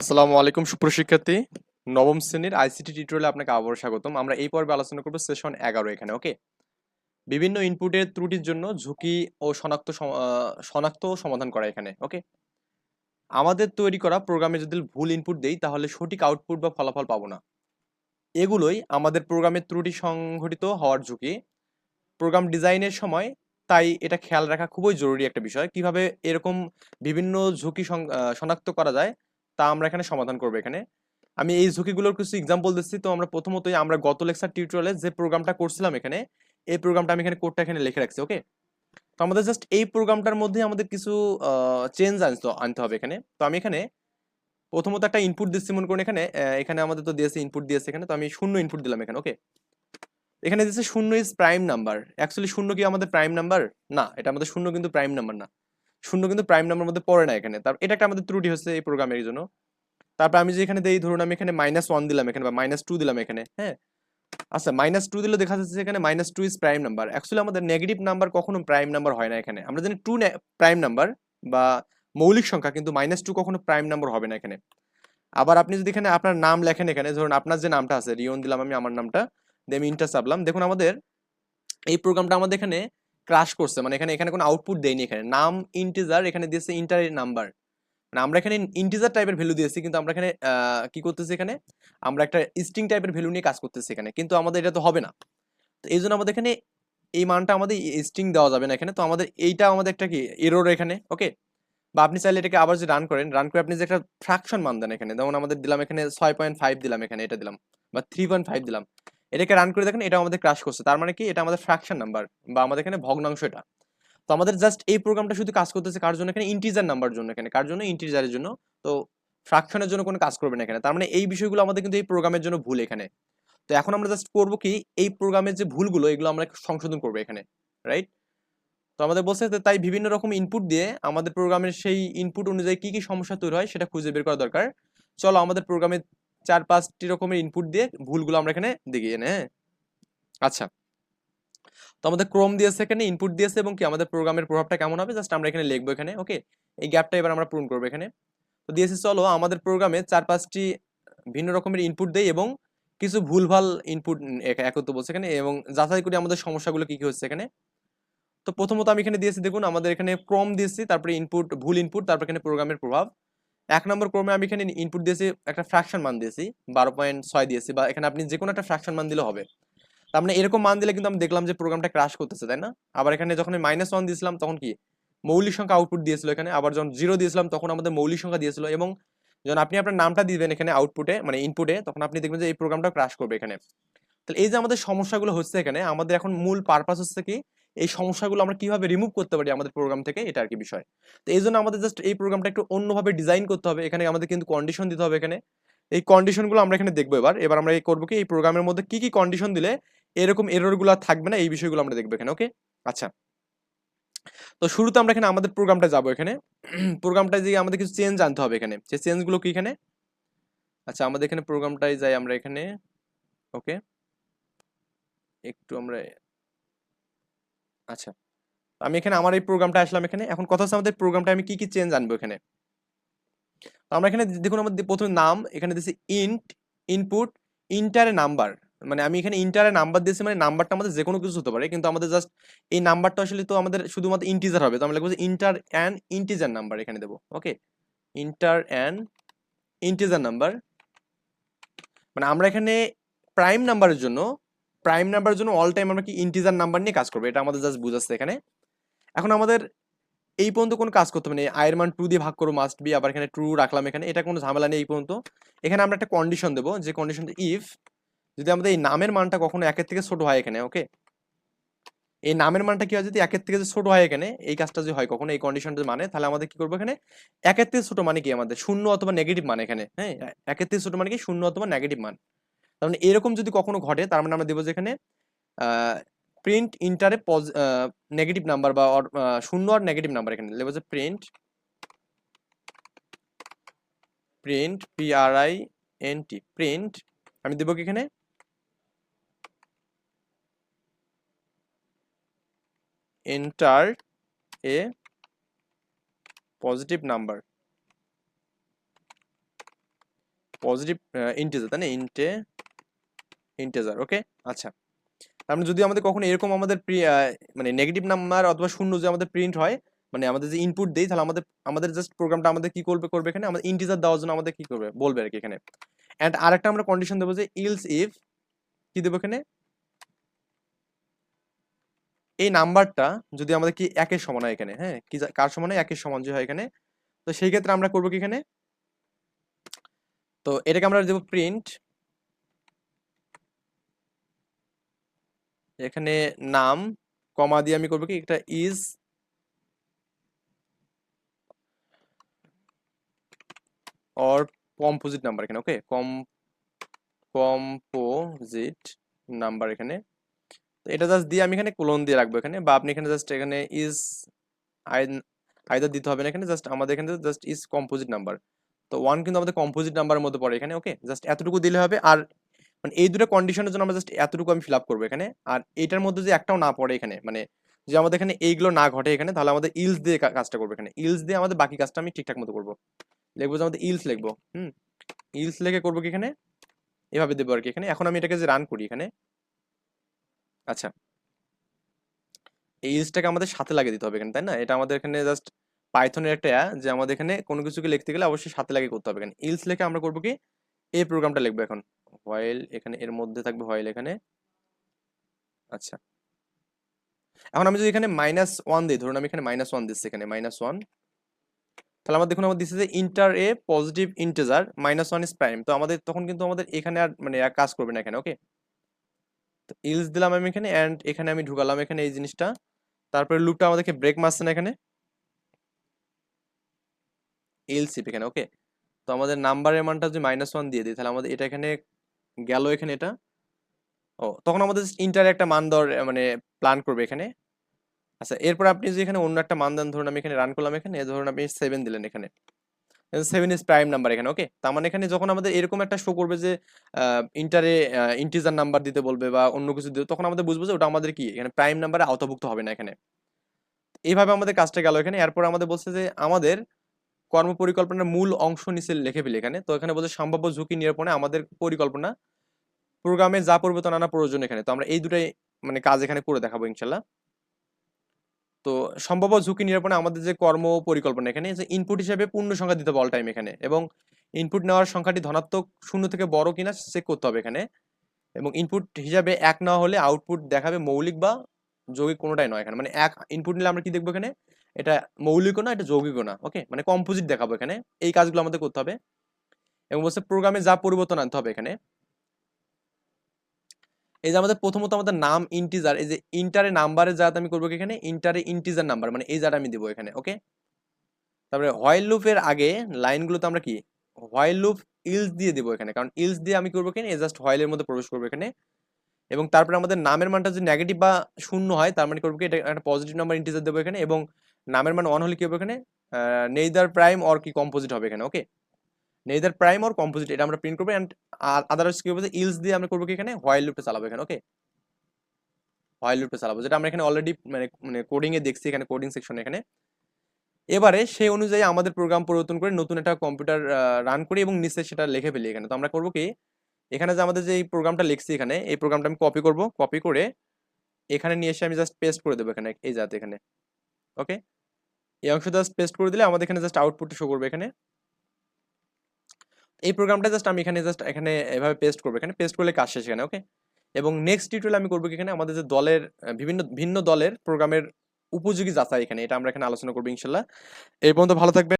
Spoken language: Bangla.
আসসালামু আলাইকুম সুপ্রশিক্ষার্থী নবম শ্রেণির আইসিটি টিউটোরিয়ালে আপনাকে আবারও স্বাগতম। আমরা এই পর্বে আলোচনা করব সেশন এগারো এখানে ওকে বিভিন্ন ইনপুটের ত্রুটির জন্য ঝুঁকি ও শনাক্ত শনাক্ত সমাধান করা এখানে ওকে আমাদের তৈরি করা প্রোগ্রামে যদি ভুল ইনপুট দেই, তাহলে সঠিক আউটপুট বা ফলাফল পাবো না। এগুলোই আমাদের প্রোগ্রামের ত্রুটি সংঘটিত হওয়ার ঝুঁকি। প্রোগ্রাম ডিজাইনের সময় তাই এটা খেয়াল রাখা খুবই জরুরি একটা বিষয়। কীভাবে এরকম বিভিন্ন ঝুঁকি শনাক্ত করা যায় তা আমরা এখানে সমাধান করব এখানে। আমি এই ঝুঁকিগুলোর কিছু এক্সাম্পল দিচ্ছি। তো আমরা প্রথমতই আমরা গত লেকচার টিউটোরিয়ালে যে প্রোগ্রামটা করছিলাম এখানে, এই প্রোগ্রামটা আমি এখানে কোডটা এখানে লিখে রাখছি ওকে তো আমাদের জাস্ট এই প্রোগ্রামটার মধ্যে আমাদের কিছু চেঞ্জ আনতে আনতে হবে এখানে। তো আমি এখানে প্রথমত একটা ইনপুট দিচ্ছি, মনে করুন এখানে এখানে আমাদের তো দিয়েছে ইনপুট দিয়েছে এখানে। তো আমি শূন্য ইনপুট দিলাম এখানে ওকে এখানে দিচ্ছে শূন্য ইজ প্রাইম নাম্বার অ্যাকচুয়ালি শূন্য কি আমাদের প্রাইম নাম্বার না, এটা আমাদের শূন্য কিন্তু প্রাইম নাম্বার না। শূন্য কিন্তু প্রাইম নাম্বার মধ্যে পড়ে না এখানে। তার এটা একটা আমাদের ত্রুটি হচ্ছে এই প্রোগ্রামের জন্য। তারপর আমি যে এখানে দেই, ধরুন আমি এখানে মাইনাস ওয়ান দিলাম এখানে, বা মাইনাস টু দিলাম এখানে হ্যাঁ? আচ্ছা মাইনাস টু দিলে দেখা যাচ্ছে এখানে minus two is prime number actually আমাদের নেগেটিভ নাম্বার কখনো প্রাইম নাম্বার হয় না এখানে। আমরা জানি টু প্রাইম নাম্বার বা মৌলিক সংখ্যা, কিন্তু মাইনাস টু কখনো প্রাইম নাম্বার হবে না এখানে। আবার আপনি যদি এখানে আপনার নাম লেখেন এখানে, ধরুন আপনার যে নামটা আছে, রিয়ন দিলাম আমি আমার নামটা দিয়ে আমি ইন্টার চাপলাম। দেখুন আমাদের এই প্রোগ্রামটা আমাদের এখানে ক্রাশ করছে মানে এখানে এখানে কোনো আউটপুট দেয়নি এখানে। নাম ইন্টিজার এখানে দিয়েছে ইন্টার নাম্বার মানে আমরা এখানে ইন্টিজার টাইপের ভ্যালু দিয়েছি, কিন্তু আমরা এখানে কি করতেছি এখানে? আমরা একটা স্ট্রিং টাইপের ভ্যালু নিয়ে কাজ করতেছি এখানে, কিন্তু আমাদের এটা তো হবে না। তো এই জন্য আমাদের এখানে এই মানটা আমাদের স্ট্রিং দেওয়া যাবে না এখানে। তো আমাদের এইটা আমাদের একটা কি? এরোর এখানে ওকে বা আপনি চাইলে এটাকে আবার যে রান করেন রান করে আপনি যে একটা ফ্র্যাকশন মান দেন এখানে। যেমন আমাদের দিলাম এখানে ছয় পয়েন্ট ফাইভ দিলাম এখানে, এটা দিলাম, বা থ্রি পয়েন্ট ফাইভ দিলাম। এটাকে রান করে দেখেন এটা আমাদের ক্রাশ করছে। তার মানে কি? এটা আমাদের ফ্র্যাকশন নাম্বার বা আমাদের এখানে ভগ্নাংশ এটা। তো আমাদের জাস্ট এই প্রোগ্রামটা শুধু কাজ করতেছে কার জন্য? এখানে ইন্টিজার নাম্বার জন্য, এখানে কার জন্য? ইন্টিজারের জন্য। তো ফ্র্যাকশনের জন্য কোনো কাজ করবে না এখানে। তার মানে এই বিষয়গুলো আমাদের কিন্তু এই প্রোগ্রামের জন্য ভুল এখানে। তো এখন আমরা জাস্ট করব কি? এই প্রোগ্রামের যে ভুলগুলো, এগুলো আমরা সংশোধন করব এখানে রাইট তো আমাদের বলছে তাই বিভিন্ন রকম ইনপুট দিয়ে আমাদের প্রোগ্রামের সেই ইনপুট অনুযায়ী কি কি সমস্যা তৈরি হয়, সেটা খুঁজে বের করা দরকার। চলো আমাদের প্রোগ্রামে চার পাঁচটি রকমের ইনপুট দিয়ে ভুলগুলো আমরা এখানে দেখিয়ে নে হ্যাঁ? আচ্ছা। তো আমাদের ক্রোম দিয়েছে এখানে ইনপুট দিয়েছে এবং কি আমাদের প্রোগ্রামের প্রভাবটা কেমন হবে? জাস্ট আমরা এখানে লিখব এখানে ওকে এই গ্যাপটা এবার আমরা পূরণ করব এখানে। তো দিয়েছে চলো, আমাদের প্রোগ্রামে চার পাঁচটি ভিন্ন রকমের ইনপুট দেয় এবং কিছু ভুলভাল ইনপুট একত্র বলছে এখানে এবং যাচাই করি আমাদের সমস্যাগুলো কি কি হচ্ছে এখানে। তো প্রথমত আমি এখানে দিয়েছি, দেখুন, আমাদের এখানে ক্রম দিয়েছি, তারপরে ইনপুট ভুল ইনপুট তারপর এখানে প্রোগ্রামের প্রভাব। এক নম্বর ক্রমে আমি এখানে ইনপুট দিয়েছি, একটা ফ্র্যাকশন মান দিয়েছি, বারো পয়েন্ট ছয় দিয়েছি বা এখানে আপনি যে কোনো একটা ফ্র্যাকশন মান দিলে হবে। তার মানে এরকম মান দিলে কিন্তু আমি দেখলাম যে প্রোগ্রামটা ক্রাশ করতেছে, তাই না? আবার এখানে যখন মাইনাস ওয়ান দিয়েছিলাম, তখন কি? মৌলিক সংখ্যা আউটপুট দিয়েছিল এখানে, আবার যখন জিরো দিয়েছিলাম, তখন আমাদের মৌলিক সংখ্যা দিয়েছিল এবং যখন আপনি আপনার নামটা দিবেন এখানে আউটপুটে মানে ইনপুটে তখন আপনি দেখবেন যে এই প্রোগ্রামটা ক্রাশ করবে এখানে। তাহলে এই যে আমাদের সমস্যাগুলো হচ্ছে এখানে, আমাদের এখন মূল পারপাস হচ্ছে কি? এই সমস্যাগুলো আমরা কীভাবে রিমুভ করতে পারি আমাদের প্রোগ্রাম থেকে? এটা আর কি বিষয়। তো এই জন্য আমাদের জাস্ট এই প্রোগ্রামটা একটু অন্যভাবে ডিজাইন করতে হবে। এখানে আমাদের কিন্তু কন্ডিশন দিতে হবে এখানে। এই কন্ডিশনগুলো আমরা এখানে দেখব এবার। এবার আমরা এই করব কি? এই প্রোগ্রামের মধ্যে কি কি কন্ডিশন দিলে এরকম এররগুলো থাকবে না? এই বিষয়গুলো আমরা দেখব এখানে, ওকে? আচ্ছা। তো শুরুতে আমরা এখানে আমাদের প্রোগ্রামটা যাব এখানে। প্রোগ্রামটা যে আমাদের কিছু চেঞ্জ আনতে হবে এখানে। সেই চেঞ্জগুলো কি এখানে? আচ্ছা আমাদের এখানে প্রোগ্রামটাই যাই আমরা এখানে, ওকে? একটু আমরা আচ্ছা। আমি এখানে আমার এই প্রোগ্রামটা আসলাম এখানে। এখন কথা হচ্ছে আমাদের প্রোগ্রামটা আমি কি কি চেঞ্জ আনব এখানে? আমরা এখানে দেখুন আমাদের প্রথমে নাম, এখানে দিয়েছি ইন্ট ইনপুট ইন্টারে নাম্বার মানে আমি এখানে ইন্টারে নাম্বার দিয়েছি মানে নাম্বারটা আমাদের যে কোনো কিছু হতে পারে। কিন্তু আমাদের জাস্ট এই নাম্বারটা আসলে তো আমাদের শুধুমাত্র ইন্টিজার হবে। তো আমরা লিখব ইন্টার অ্যান্ড ইন্টিজার নাম্বার এখানে দেবো। Okay enter and integer number মানে আমরা এখানে প্রাইম নাম্বারের জন্য প্রাইম নাম্বারের জন্য অল টাইম আমরা কি ইন্টিজার নাম্বার নিয়ে কাজ করব? এটা আমাদের জাস্ট বুঝাচ্ছে এখানে। এখন আমাদের এই পর্যন্ত কোনো কাজ করতে হবে না। আয়ের মান টু দিয়ে ভাগ করো মাস্ট বি আবার এখানে ট্রু রাখলাম এখানে। এটা কোনো ঝামেলা নেই এই পর্যন্ত। এখানে আমরা একটা কন্ডিশন দেবো, যে কন্ডিশনটা ইফ যদি আমাদের এই নামের মানটা কখনো একের থেকে ছোট হয় এখানে ওকে এই নামের মানটা কি হয়, যদি একের থেকে ছোট হয় এখানে, এই কাজটা যদি হয় কখনো, এই কন্ডিশনটা মানে তাহলে আমাদের কি করব এখানে? একের থেকে ছোট মানে কি আমাদের? শূন্য অথবা নেগেটিভ মান এখানে হ্যাঁ? একের থেকে ছোট মানে কি? শূন্য অথবা নেগেটিভ মান। তার মানে এরকম যদি কখনো ঘটে, তার মানে আমরা দেবো যে এখানে প্রিন্ট ইন্টারে নেগেটিভ নাম্বার বা শূন্য আর নেগেটিভ নাম্বার এখানে। লেবো যে print print P R I N T print আমি দেবো কি এখানে? Enter a positive number positive integer তাই না? ইন্টে ইন্টেজার ওকে আচ্ছা। মানে যদি আমাদের কখনো এরকম আমাদের মানে নেগেটিভ নাম্বার অথবা শূন্য যে আমাদের প্রিন্ট হয় মানে আমাদের যে ইনপুট দেই, তাহলে আমাদের আমাদের জাস্ট প্রোগ্রামটা আমাদের কি করবে করবে এখানে? আমাদের ইন্টিজার দেওয়ার জন্য আমাদের কি করবে, বলবে আর কি এখানে। অ্যান্ড আরেকটা আমরা কন্ডিশন দেবো যে ইলস ইফ কি দেবো এখানে? এই নাম্বারটা যদি আমাদের কি একের সমান হয় এখানে হ্যাঁ? কি কার সমান হয়? একের সমান যে হয় এখানে। তো সেই ক্ষেত্রে আমরা করব কি এখানে? তো এটাকে আমরা দেবো প্রিন্ট এখানে নাম, কমা দিয়ে আমি করব কি? একটা ইজ অর কম্পোজিট নাম্বার এখানে ওকে কম কম্পোজিট নাম্বার এখানে। তো এটা জাস্ট দিয়ে আমি এখানে কোলন দিয়ে রাখব এখানে, বা আপনি এখানে জাস্ট এখানে ইজ আইদার দিতে হবে না এখানে জাস্ট আমাদের এখানে জাস্ট ইজ কম্পোজিট নাম্বার তো ওয়ান কিন্তু আমাদের কম্পোজিট নাম্বারের মধ্যে পড়ে এখানে ওকে জাস্ট এতটুকু দিলে হবে, আর মানে এই দুটো কন্ডিশনের জন্য আমরা জাস্ট এতটুকু আমি ফিল আপ করব এখানে। আর এটার মধ্যে যে একটাও না পড়ে এখানে মানে যে আমাদের এখানে এইগুলো না ঘটে এখানে, তাহলে আমাদের ইলস দিয়ে কাজটা করব এখানে। ইলস দিয়ে আমাদের বাকি কাজটা আমি ঠিকঠাক মতো করব। লিখব যে আমাদের ইলস লিখব, হুম? ইলস লিখে করব কি এখানে? এভাবে দেবো আর কি এখানে। এখন আমি এটাকে যে রান করি এখানে আচ্ছা। এই ইলসটাকে আমাদের সাথে লাগিয়ে দিতে হবে এখানে, তাই না? এটা আমাদের এখানে জাস্ট পাইথনের একটা যে আমাদের এখানে কোনো কিছুকে লিখতে গেলে অবশ্যই সাথে লাগিয়ে করতে হবে এখানে। ইলস লিখে আমরা করব কি? এই প্রোগ্রামটা লিখব এখন। হোয়াইল এখানে এর মধ্যে থাকবে হোয়াইল এখানে। আচ্ছা। এখন আমি যদি এখানে মাইনাস ওয়ান দিই, ধরুন আমি এখানে মাইনাস ওয়ান দিচ্ছি এখানে মাইনাস ওয়ান তাহলে আমার দেখুন, আমার দিচ্ছে যে enter a positive integer minus one is prime তো আমাদের তখন কিন্তু আমাদের এখানে আর মানে আর কাজ করবে না এখানে ওকে তো ইলস দিলাম আমি এখানে অ্যান্ড এখানে আমি ঢুকালাম এখানে এই জিনিসটা। তারপরে লুপটা আমাদেরকে ব্রেক মারছে না এখানে। এলসিপ এখানে ওকে তো আমাদের নাম্বারের মানটা যদি মাইনাস ওয়ান দিয়ে দিই, তাহলে আমাদের এটা এখানে গেল এখানে এটা? ও, তখন আমাদের ইন্টার একটা মান দর মানে প্ল্যান করবে এখানে। আচ্ছা এরপর আপনি যে এখানে অন্য একটা মান দেন ধরুন আমি এখানে রান করলাম এখানে, ধরুন আপনি সেভেন দিলেন এখানে। সেভেন ইজ প্রাইম নাম্বার এখানে ওকে তার মানে এখানে যখন আমাদের এরকম একটা শো করবে যে ইন্টারে ইন্টিজার নাম্বার দিতে বলবে বা অন্য কিছু দিতে, তখন আমাদের বুঝব যে ওটা আমাদের কি? এখানে প্রাইম নাম্বারে আওতাভুক্ত হবে না এখানে। এইভাবে আমাদের কাজটা গেল এখানে। এরপর আমাদের বলছে যে, আমাদের কর্ম পরিকল্পনার মূল অংশ নিচে লিখে ফেলি এখানে। তো এখানে বলছে, সম্ভাব্য ঝুঁকি নিরূপণে আমাদের পরিকল্পনা। প্রোগ্রামে যা পরিবর্তন আনা প্রয়োজন এখানে। তো আমরা এই দুটাই মানে কাজ এখানে করে দেখাবো ইনশাল্লাহ তো সম্ভাব্য ঝুঁকি নিরূপণে আমাদের যে কর্ম পরিকল্পনা এখানে, যে ইনপুট হিসেবে পূর্ণ সংখ্যা দিতে হবে অল টাইম এখানে। এবং ইনপুট নেওয়ার সংখ্যাটি ধনাত্মক শূন্য থেকে বড় কিনা চেক করতে হবে এখানে। এবং ইনপুট হিসাবে এক না হলে আউটপুট দেখাবে মৌলিক বা যৌগিক কোনোটাই নয় এখানে। মানে এক ইনপুট নিলে আমরা কি দেখব এখানে? এটা মৌলিকও না, এটা যৌগিকও না ওকে মানে কম্পোজিট দেখাবো এখানে। এই কাজগুলো আমাদের করতে হবে। এবং বলছে প্রোগ্রামে যা পরিবর্তন আনতে হবে এখানে। এই যে আমাদের প্রথমত আমাদের নাম ইন্টিজার এই যে ইন্টারে নাম্বারে যা আমি করব এখানে? ইন্টারে ইন্টিজার নাম্বার মানে এই যাটা আমি দেবো এখানে ওকে তারপরে হোয়াইল লুপের আগে লাইনগুলোতে আমরা কি? হোয়াইল লুপ ইলস দিয়ে দেবো এখানে, কারণ ইলস দিয়ে আমি করব এখানে জাস্ট হোয়াইলের মধ্যে প্রবেশ করব এখানে। এবং তারপরে আমাদের নামের মানটা যদি নেগেটিভ বা শূন্য হয়, তার মানে করব কি? এটা একটা পজিটিভ নাম্বার ইন্টিজার দেবো এখানে। এবং নামের মান ওয়ান হলে কি হবে এখানে? নেইদার প্রাইম অর কি কম্পোজিট হবে এখানে okay neither prime or composite এটা আমরা প্রিন্ট করব অ্যান্ড আদারওয়াইজ কি হবে ইলস দিয়ে আমরা করব কি এখানে? হোয়াইল লুপটা চালাবো এখানে ওকে হোয়াইল লুপটা চালাবো, যেটা আমরা এখানে অলরেডি মানে মানে কোডিং এ দেখছি এখানে কোডিং সেকশন এখানে। এবারে সেই অনুযায়ী আমাদের প্রোগ্রাম পরিবর্তন করে নতুন একটা কম্পিউটার রান করি এবং নিচে সেটা লিখে ফেলি এখানে। তো আমরা করব কি? এখানে যে আমাদের যে এই প্রোগ্রামটা লিখছি এখানে, এই প্রোগ্রামটা আমি কপি করব কপি করে এখানে নিয়ে এসে আমি জাস্ট পেস্ট করে দেবো এখানে, এই যাতে এখানে। ওকে এই অংশ জাস্ট পেস্ট করে দিলে আমাদের এখানে জাস্ট আউটপুটটা শো করবে এখানে। এই প্রোগ্রামটা জাস্ট আমি এখানে জাস্ট এখানে এভাবে পেস্ট করব। এখানে পেস্ট করলে কাজ শেষ এখানে ওকে এবং নেক্সট টিউটোরিয়াল আমি করব এখানে? আমাদের যে দলের বিভিন্ন, ভিন্ন দলের প্রোগ্রামের উপযোগী যাচাই এখানে। এটা আমরা এখানে আলোচনা করব ইনশাল্লাহ। এই পর্যন্ত ভালো থাকবেন।